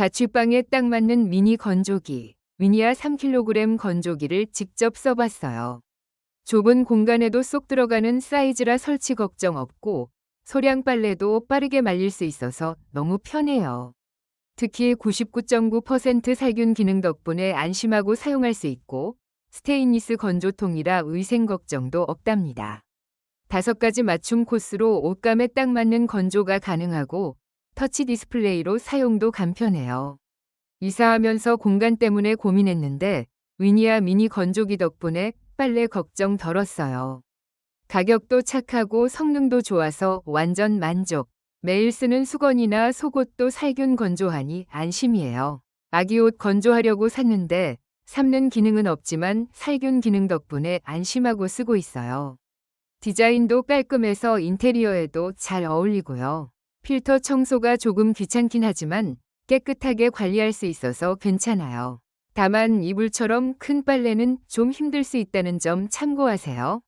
자취방에 딱 맞는 미니 건조기, 위니아 3kg 건조기를 직접 써봤어요. 좁은 공간에도 쏙 들어가는 사이즈라 설치 걱정 없고 소량 빨래도 빠르게 말릴 수 있어서 너무 편해요. 특히 99.9% 살균 기능 덕분에 안심하고 사용할 수 있고 스테인리스 건조통이라 위생 걱정도 없답니다. 다섯 가지 맞춤 코스로 옷감에 딱 맞는 건조가 가능하고 터치 디스플레이로 사용도 간편해요. 이사하면서 공간 때문에 고민했는데 위니아 미니 건조기 덕분에 빨래 걱정 덜었어요. 가격도 착하고 성능도 좋아서 완전 만족. 매일 쓰는 수건이나 속옷도 살균 건조하니 안심이에요. 아기 옷 건조하려고 샀는데 삶는 기능은 없지만 살균 기능 덕분에 안심하고 쓰고 있어요. 디자인도 깔끔해서 인테리어에도 잘 어울리고요. 필터 청소가 조금 귀찮긴 하지만 깨끗하게 관리할 수 있어서 괜찮아요. 다만 이불처럼 큰 빨래는 좀 힘들 수 있다는 점 참고하세요.